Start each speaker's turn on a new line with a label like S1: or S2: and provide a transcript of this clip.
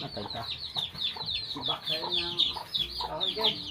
S1: Matay ka.
S2: Sibak kayo ng kahoy.